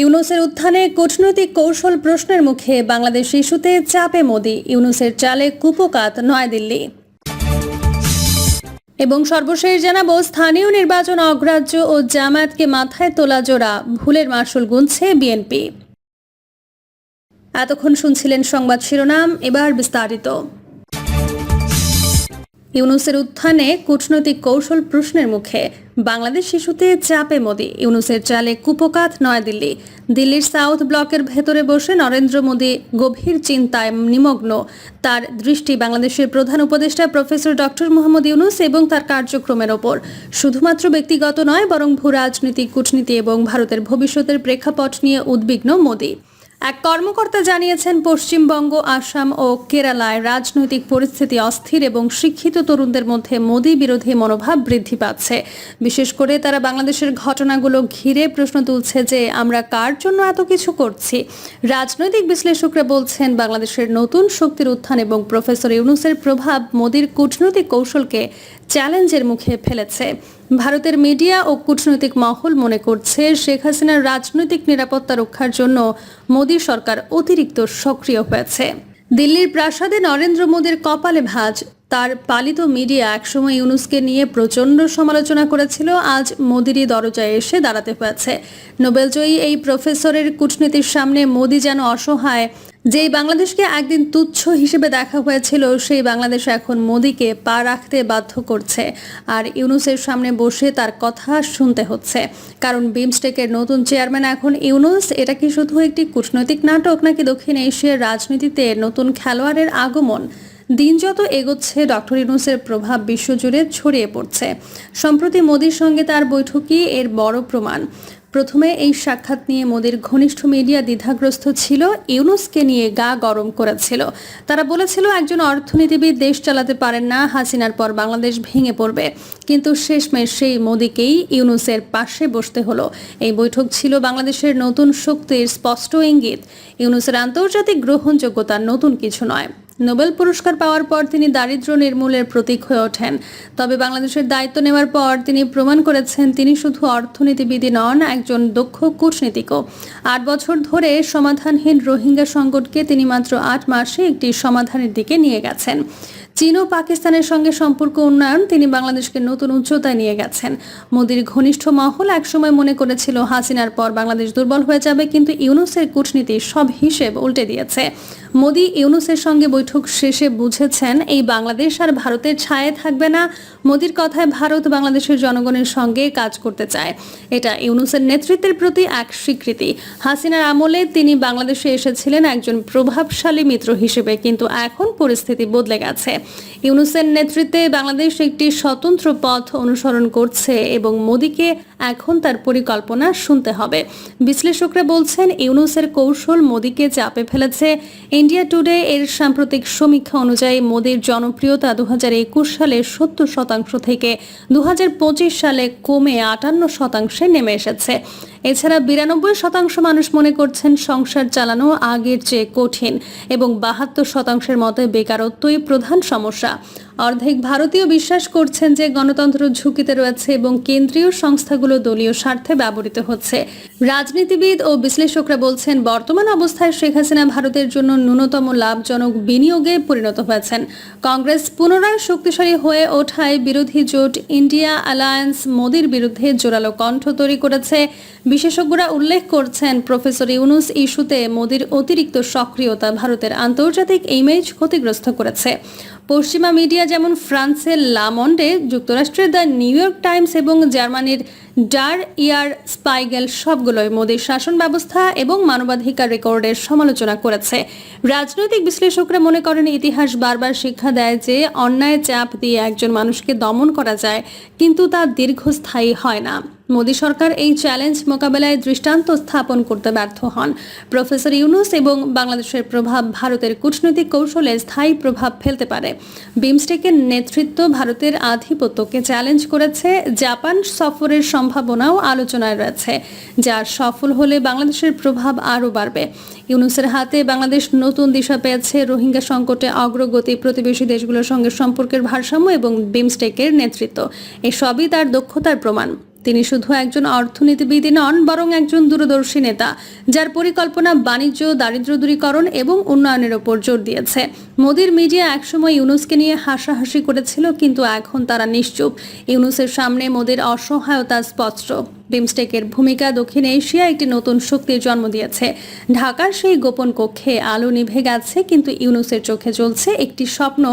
ইউনুসের উত্থানে কূটনৈতিক কৌশল প্রশ্নের মুখে বাংলাদেশ ইস্যুতে চাপে মোদি। ইউনুসের চালে কুপকাত নয়াদিল্লি। এবং সর্বশেষ জানাব, স্থানীয় নির্বাচন অগ্রাহ্য ও জামায়াতকে মাথায় তোলা জোড়া ভুলের মাসুল গুনছে বিএনপি। এতক্ষণ শুনছিলেন সংবাদ শিরোনাম, এবার বিস্তারিত। ইউনুসের উত্থানে কূটনৈতিক কৌশল প্রশ্নের মুখে। বাংলাদেশ শিশুতে চাপে মোদি। ইউনুসের চালে কুপকাত নয়াদিল্লি। দিল্লির সাউথ ব্লকের ভেতরে বসে নরেন্দ্র মোদী গভীর চিন্তায় নিমগ্ন। তার দৃষ্টি বাংলাদেশের প্রধান উপদেষ্টা প্রফেসর ডক্টর মোহাম্মদ ইউনুস এবং তার কার্যক্রমের ওপর। শুধুমাত্র ব্যক্তিগত নয়, বরং ভূ রাজনীতিক কূটনীতি এবং ভারতের ভবিষ্যতের প্রেক্ষাপট নিয়ে উদ্বিগ্ন মোদী। এক কর্মকর্তা জানিয়েছেন, পশ্চিমবঙ্গ, আসাম ও কেরালায় রাজনৈতিক পরিস্থিতি অস্থির এবং শিক্ষিত তরুণদের মধ্যে মোদী বিরোধী মনোভাব বৃদ্ধি পাচ্ছে। বিশেষ করে তারা বাংলাদেশের ঘটনাগুলো ঘিরে প্রশ্ন তুলছে যে, আমরা কার জন্য এত কিছু করছি? রাজনৈতিক বিশ্লেষকরা বলছেন, বাংলাদেশের নতুন শক্তির উত্থান এবং প্রফেসর ইউনুসের প্রভাব মোদীর কূটনৈতিক কৌশলকে চ্যালেঞ্জের মুখে ফেলেছে। ভারতের মিডিয়া ও কূটনৈতিক মহল মনে করছে, শেখ হাসিনার রাজনৈতিক নিরাপত্তা রক্ষার জন্য মোদী সরকার অতিরিক্ত সক্রিয় হয়েছে। দিল্লির প্রাসাদে নরেন্দ্র মোদীর কপালে ভাঁজ, তার পালিত মিডিয়া একসময় ইউনুসকে নিয়ে প্রচণ্ড সমালোচনা করেছিল, আজ মোদিরই দরজায় এসে দাঁড়াতে হয়েছে। নোবেলজয়ী এই প্রফেসরের কূটনীতির সামনে মোদি যেন অসহায় যেই বাংলাদেশকে একদিন তুচ্ছ হিসেবে দেখা হয়েছিল, সেই বাংলাদেশ এখন মোদিকে পা রাখতে বাধ্য করছে। আর ইউনুসের সামনে বসে তার কথা শুনতে হচ্ছে। কারণ বিমস্টেকের নতুন চেয়ারম্যান এখন ইউনুস। এটা কি শুধু একটি কূটনৈতিক নাটক নাকি দক্ষিণ এশিয়ার রাজনীতিতে নতুন খেলোয়াড়ের আগমন? দিন যত এগোচ্ছে, ডক্টর ইউনুসের প্রভাব বিশ্বজুড়ে ছড়িয়ে পড়ছে। সম্প্রতি মোদির সঙ্গে তার বৈঠকই এর বড় প্রমাণ। প্রথমে এই সাক্ষাৎ নিয়ে মোদির ঘনিষ্ঠ মিডিয়া দ্বিধাগ্রস্ত ছিল। ইউনুসকে নিয়ে গা গরম করেছিল। তারা বলেছিল, একজন অর্থনীতিবিদ দেশ চালাতে পারেন না, হাসিনার পর বাংলাদেশ ভেঙে পড়বে। কিন্তু শেষমেশ সেই মোদিকেই ইউনুসের পাশে বসতে হলো। এই বৈঠক ছিল বাংলাদেশের নতুন শক্তির স্পষ্ট ইঙ্গিত। ইউনুসের আন্তর্জাতিক গ্রহণযোগ্যতা নতুন কিছু নয়। নোবেল পুরস্কার পাওয়ার পর তিনি দারিদ্র নির্মূলের প্রতীক হয়ে ওঠেন। তবে বাংলাদেশের দায়িত্ব নেওয়ার পর তিনি প্রমাণ করেছেন তিনি শুধু অর্থনীতিবিদই নন, একজন দক্ষ কূটনীতিকও। আট বছর ধরে সমাধানহীন রোহিঙ্গা সংকটকে তিনি মাত্র আট মাসে একটি সমাধানের দিকে নিয়ে গেছেন। চীন ও পাকিস্তানের সঙ্গে সম্পর্ক উন্নয়ন তিনি বাংলাদেশকে নতুন উচ্চতায় নিয়ে গেছেন। মোদির ঘনিষ্ঠ মহল একসময় মনে করেছিল, হাসিনার পর বাংলাদেশ দুর্বল হয়ে যাবে, কিন্তু ইউনুসের কূটনীতি সব হিসেব উল্টে দিয়েছে। মোদি ইউনুসের সঙ্গে বৈঠক শেষে বুঝেছেন, এই বাংলাদেশ আর ভারতের ছায়ে থাকবে না। মোদির কথায় ভারত বাংলাদেশের জনগণের সঙ্গে কাজ করতে চায়। এটা ইউনুসের নেতৃত্বের প্রতি এক স্বীকৃতি। হাসিনার আমলে তিনি বাংলাদেশে এসেছিলেন একজন প্রভাবশালী মিত্র হিসেবে, কিন্তু এখন পরিস্থিতি বদলে গেছে। ইউনুসের নেতৃত্বে বাংলাদেশ একটি স্বতন্ত্র পথ অনুসরণ করছে এবং মোদিকে এখন তার পরিকল্পনা শুনতে হবে। বিশ্লেষকরা বলছেন, ইউনুসের কৌশল মোদীকে চাপে ফেলেছে। ইন্ডিয়া টুডে এর সাম্প্রতিক সমীক্ষা অনুযায়ী মোদীর জনপ্রিয়তা দু হাজার একুশ সালে সত্তর শতাংশ থেকে দু হাজার পঁচিশ সালে কমে আটান্ন শতাংশে নেমে এসেছে। এছাড়া বিরানব্বই শতাংশ মানুষ মনে করছেন সংসার চালানো আগের চেয়ে কঠিন এবং বাহাত্তর শতাংশের মতে বেকারত্বই প্রধান সমস্যা। অর্ধেক ভারতীয় বিশ্বাস করছেন যে গণতন্ত্র ঝুঁকিতে রয়েছে এবং কেন্দ্রীয় সংস্থাগুলো দলীয় স্বার্থে ব্যবহৃত হচ্ছে। রাজনীতিবিদ ও বিশ্লেষকরা বলছেন, বর্তমান অবস্থায় শেখ হাসিনা ভারতের জন্য ন্যূনতম লাভজনক বিনিয়োগে পরিণত হয়েছেন। কংগ্রেস পুনরায় শক্তিশালী হয়ে ওঠায় বিরোধী জোট ইন্ডিয়া অ্যালায়েন্স মোদির বিরুদ্ধে জোরালো কণ্ঠ তৈরি করেছে বিশেষজ্ঞরা উল্লেখ করছেন, প্রফেসর ইউনুস ইস্যুতে মোদির অতিরিক্ত সক্রিয়তা ভারতের আন্তর্জাতিক ইমেজ ক্ষতিগ্রস্ত করেছে। পশ্চিমা মিডিয়া যেমন ফ্রান্সের লামন্ডে যুক্তরাষ্ট্রের দ্য নিউ ইয়র্ক টাইমস এবং জার্মানির ডার ইয়ার স্পাইগেল সবগুলোই মোদীর শাসন ব্যবস্থা এবং মানবাধিকার রেকর্ডের সমালোচনা করেছে। রাজনৈতিক বিশ্লেষকরা মনে করেন, ইতিহাস বারবার শিক্ষা দেয় যে অন্যায় চাপ দিয়ে একজন মানুষকে দমন করা যায়, কিন্তু তা দীর্ঘস্থায়ী হয় না। মোদী সরকার এই চ্যালেঞ্জ মোকাবেলায় দৃষ্টান্ত স্থাপন করতে ব্যর্থ হন। প্রফেসর ইউনুস এবং বাংলাদেশের প্রভাব ভারতের কূটনৈতিক কৌশলে স্থায়ী প্রভাব ফেলতে পারে। বিমস্টেকের নেতৃত্ব ভারতের আধিপত্যকে চ্যালেঞ্জ করেছে। জাপান সফরের সম্ভাবনাও আলোচনায় রয়েছে, যা সফল হলে বাংলাদেশের প্রভাব আরও বাড়বে। ইউনুসের হাতে বাংলাদেশ নতুন দিশা পেয়েছে। রোহিঙ্গা সংকটে অগ্রগতি প্রতিবেশী দেশগুলোর সঙ্গে সম্পর্কের ভারসাম্য এবং বিমস্টেকের নেতৃত্ব। এসবই তার দক্ষতার প্রমাণ। তিনি শুধু একজন অর্থনীতিবিদই নন, বরং একজন দূরদর্শী নেতা, যার পরিকল্পনা বাণিজ্য, দারিদ্র দূরীকরণ এবং উন্নয়নের ওপর জোর দিয়েছে। মোদির মিডিয়া একসময় ইউনুসকে নিয়ে হাসাহাসি করেছিল, কিন্তু এখন তারা নিশ্চুপ। ইউনুসের সামনে মোদির অসহায়তা স্পষ্ট। বিমস্টেকের ভূমিকা দক্ষিণ এশিয়া একটি নতুন শক্তির জন্ম দিয়েছে। ঢাকার সেই গোপন কক্ষে আলো নিভে গেছে, কিন্তু ইউনুসের চোখে চলছে একটি স্বপ্ন।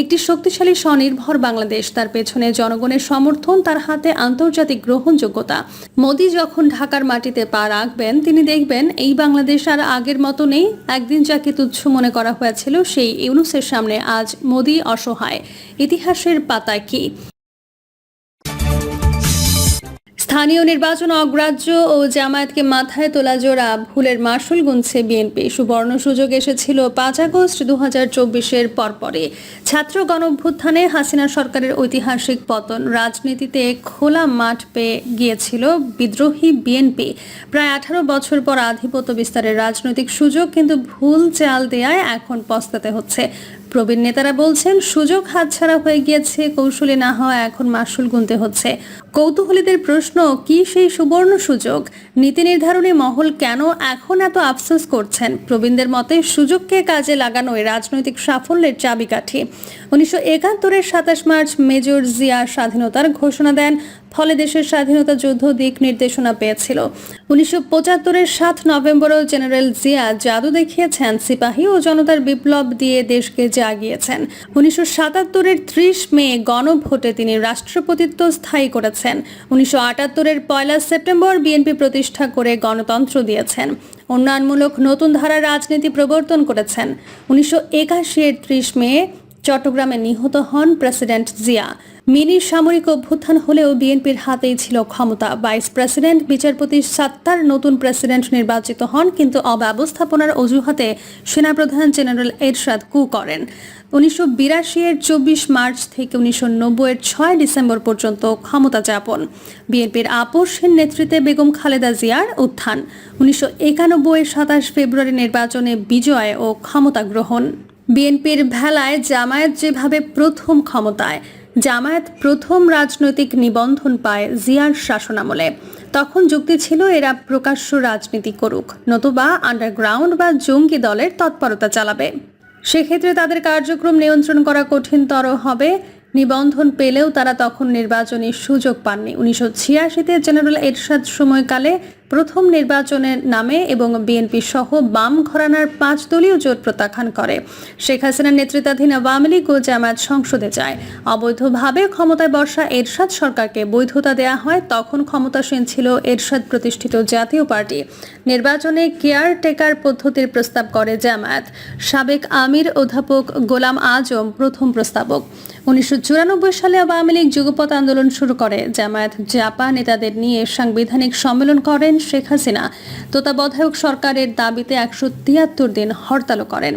একটি শক্তিশালী স্বনির্ভর বাংলাদেশ, তার পেছনে জনগণের সমর্থন, তার হাতে আন্তর্জাতিক গ্রহণযোগ্যতা। মোদি যখন ঢাকার মাটিতে পা রাখবেন, তিনি দেখবেন, এই বাংলাদেশ আর আগের মতো নেই। একদিন যাকে তুচ্ছ মনে করা হয়েছিল, সেই ইউনুসের সামনে আজ মোদি অসহায়। ইতিহাসের পাতা কি? স্থানীয় নির্বাচন অগ্রাহ্য ও জামায়াতকে মাথায় তোলা জোড়া ভুলের মাসুল গুনছে বিএনপি। সুবর্ণ সুযোগ এসেছিল পাঁচ আগস্ট দু হাজার চব্বিশের পরপরে ছাত্র গণঅভ্যুত্থানে হাসিনা সরকারের ঐতিহাসিক পতন। রাজনীতিতে খোলা মাঠ পেয়ে গিয়েছিল বিদ্রোহী বিএনপি। প্রায় আঠারো বছর পর আধিপত্য বিস্তারের রাজনৈতিক সুযোগ, কিন্তু ভুল চাল দেয়ায় এখন পস্তাতে হচ্ছে। প্রবীণ নেতারা বলছেন, সুযোগ হাতছাড়া হয়ে গিয়েছে, কৌশলী না হওয়া এখন মাসুল গুনতে হচ্ছে। কৌতূহলীদের প্রশ্ন, কি সেই সুবর্ণ সুযোগ? নীতি নির্ধারণী মহল কেন এখন এত আফসোস করছেন? প্রবীণদের মতে সুযোগকে কাজে লাগানোই রাজনৈতিক সাফল্যের চাবিকাঠি। উনিশশো একাত্তরের সাতাশ মার্চ মেজর জিয়া স্বাধীনতার ঘোষণা দেন, ফলে দেশের স্বাধীনতা যুদ্ধ দিক নির্দেশনা পেয়েছিল। উনিশশো পঁচাত্তরের সাত নভেম্বরও জেনারেল জিয়া জাদু দেখিয়েছেন, সিপাহী ও জনতার বিপ্লব দিয়ে দেশকে জাগিয়েছেন। উনিশশো সাতাত্তরের ত্রিশ মে গণভোটে তিনি রাষ্ট্রপতিত্ব স্থায়ী করেছেন। উনিশশো আটাত্তরের পয়লা সেপ্টেম্বর বিএনপি প্রতিষ্ঠা করে গণতন্ত্র দিয়েছেন। উন্নয়নমূলক নতুন ধারা রাজনীতি প্রবর্তন করেছেন। উনিশশো একাশি এর ত্রিশ মে চট্টগ্রামে নিহত হন প্রেসিডেন্ট জিয়া। মিনি সামরিক অভ্যুত্থান হলেও বিএনপির হাতেই ছিল ক্ষমতা। ভাইস প্রেসিডেন্ট, বিচারপতি সাত্তার নতুন প্রেসিডেন্ট নির্বাচিত হন, কিন্তু অব্যবস্থাপনার অজুহাতে সেনাপ্রধান জেনারেল এরশাদ কু করেন। উনিশশো বিরাশি এর চব্বিশ মার্চ থেকে উনিশশো নব্বই এর ছয় ডিসেম্বর পর্যন্ত ক্ষমতা যাপন। বিএনপির আপোষহীন নেতৃত্বে বেগম খালেদা জিয়ার উত্থান। উনিশশো একানব্বই সাতাশ ফেব্রুয়ারি নির্বাচনে বিজয় ও ক্ষমতা গ্রহণ। বিএনপির ভেলায় জামায়াত যেভাবে প্রথম ক্ষমতায় জামায়াত প্রথম রাজনৈতিক নিবন্ধন পায় জিয়ার শাসনামলে। তখন যুক্তি ছিল, এরা প্রকাশ্য রাজনীতি করুক, নতুবা আন্ডারগ্রাউন্ড বা জঙ্গি দলের তৎপরতা চালাবে। সেক্ষেত্রে তাদের কার্যক্রম নিয়ন্ত্রণ করা কঠিনতর হবে। নিবন্ধন পেলেও তারা তখন নির্বাচনী সুযোগ পাননি। উনিশশো ছিয়াশিতে জেনারেল এরশাদ সময়কালে প্রথম নির্বাচনের নামে এবং বিএনপি সহ বাম ঘরানার পাঁচ দলীয় জোট প্রত্যাখ্যান করে। শেখ হাসিনার নেতৃত্বাধীন আওয়ামী লীগ ও জামায়াত সংসদে যায়। অবৈধভাবে ক্ষমতায় বসা এরশাদ সরকারকে বৈধতা দেয়া হয়, তখন ক্ষমতাসীন ছিল এরশাদ প্রতিষ্ঠিত জাতীয় পার্টি। নির্বাচনে কেয়ারটেকার পদ্ধতির প্রস্তাব করে জামায়াত। সাবেক আমির অধ্যাপক গোলাম আজম প্রথম প্রস্তাবক। উনিশশো চুরানব্বই সালে আওয়ামী লীগ যুগপৎ আন্দোলন শুরু করে। জামায়াত জাপা নেতাদের নিয়ে সাংবিধানিক সম্মেলন করেন শেখ হাসিনা। তত্ত্বাবধায়ক সরকারের দাবিতে একশো তিয়াত্তর দিন হরতালও করেন।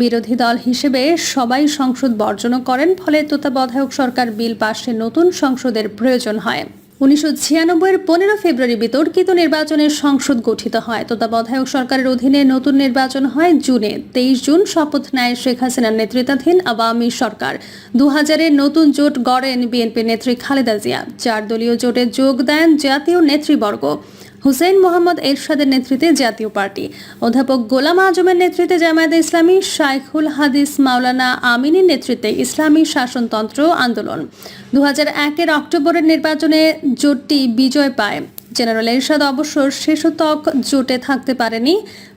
বিরোধী দল হিসেবে সবাই সংসদ বর্জনও করেন, ফলে তত্ত্বাবধায়ক সরকার বিল পাশে নতুন সংসদের প্রয়োজন হয়। উনিশশো ছিয়ানব্বইয়ের পনেরো ফেব্রুয়ারি বিতর্কিত নির্বাচনের সংসদ গঠিত হয়। তত্ত্বাবধায়ক সরকারের অধীনে নতুন নির্বাচন হয় জুনে। তেইশ জুন শপথ নেয় শেখ হাসিনার নেতৃত্বাধীন আওয়ামী সরকার। দু হাজারের নতুন জোট গড়েন বিএনপি নেত্রী খালেদা জিয়া। চার দলীয় জোটে যোগ দেন জাতীয় নেতৃবর্গ। হুসেইন মোহাম্মদ এরশাদের নেতৃত্বে জাতীয় পার্টি। অধ্যাপক গোলাম আজমের নেতৃত্বে জামায়াত ইসলামী, শাইখুল হাদিস মাওলানা আমিনীর নেতৃত্বে ইসলামী শাসনতন্ত্র আন্দোলন। দু একের অক্টোবরের নির্বাচনে জোটটি বিজয় পায়। জেনারেল এরশাদ অবশ্য শেষতক জোটে থাকতে পারেনি।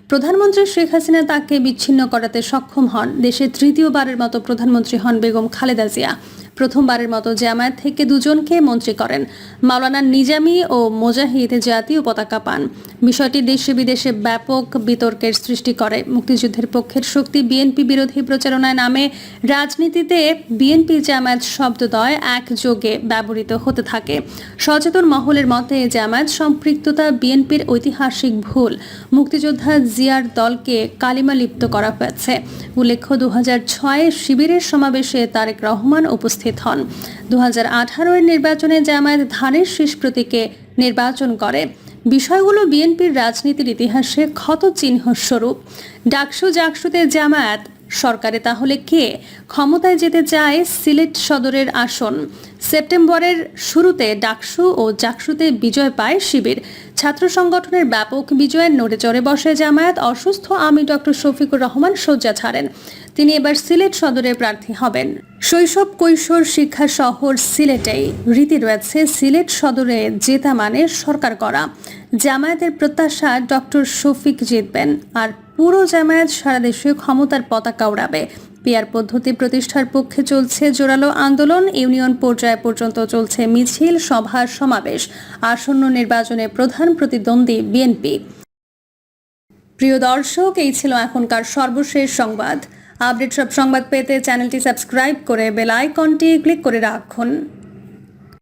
প্রধানমন্ত্রী শেখ হাসিনা তাকে বিচ্ছিন্ন করাতে সক্ষম হন। দেশের তৃতীয়বারের মতো প্রধানমন্ত্রী হন বেগম খালেদা জিয়া। প্রথমবারের মতো জামায়াত থেকে দুজনকে মন্ত্রী করেন। মাওলানা নিজামি ও মোজাহিদ জাতীয় পতাকা পান। বিষয়টি দেশে বিদেশে ব্যাপক বিতর্কের সৃষ্টি করে। মুক্তিযুদ্ধের পক্ষের শক্তি বিএনপি বিরোধী প্রচারণায় নামে। রাজনীতিতে বিএনপি জামায়াত শব্দদ্বয় একযোগে ব্যবহৃত হতে থাকে। সচেতন মহলের মতে, জামায়াত সম্পৃক্ততা বিএনপির ঐতিহাসিক ভুল। মুক্তিযোদ্ধা জিয়ার দলকে কালিমা লিপ্ত করা হয়েছে। উল্লেখ্য দু হাজার শিবিরের সমাবেশে তারেক রহমান উপস্থিত হন। দু হাজার নির্বাচনে জামায়াত ধানের শীষ প্রতীকে নির্বাচন করে। বিষয়গুলো বিএনপির রাজনীতির ইতিহাসে ক্ষত চিহ্ন স্বরূপ ডাকসু জাকসুতে জামায়াত সরকারে তাহলে কে? ক্ষমতায় যেতে চায় সিলেট সদরের আসন। সেপ্টেম্বরের শুরুতে ডাকসু ও জাকসুতে বিজয় পায় শিবির। ছাত্র সংগঠনের ব্যাপক বিজয়ের নড়ে চড়ে বসে জামায়াত অসুস্থ আমি ডক্টর শফিকুর রহমান শয্যা ছাড়েন। তিনি এবার সিলেট সদরের প্রার্থী হবেন। শৈশব কৈশোর শিক্ষা শহর সিলেটেই। রীতি রয়েছে সিলেট সদরে জেতা মানে সরকার করা। জামায়াতের প্রত্যাশা ডক্টর শফিক জিতবেন। আর পুরো জামায়াত সারা দেশে ক্ষমতার পতাকা উড়াবে। পিয়ার পদ্ধতি প্রতিষ্ঠার পক্ষে চলছে জোরালো আন্দোলন। ইউনিয়ন পর্যায় পর্যন্ত চলছে মিছিল সভা সমাবেশ। আসন্ন নির্বাচনে প্রধান প্রতিদ্বন্দ্বী বিএনপি। প্রিয় দর্শক, এই ছিল এখনকার সর্বশেষ সংবাদ। আপডেট সব সংবাদ পেতে চ্যানেলটি সাবস্ক্রাইব করে বেল আইকনটি ক্লিক করে রাখুন।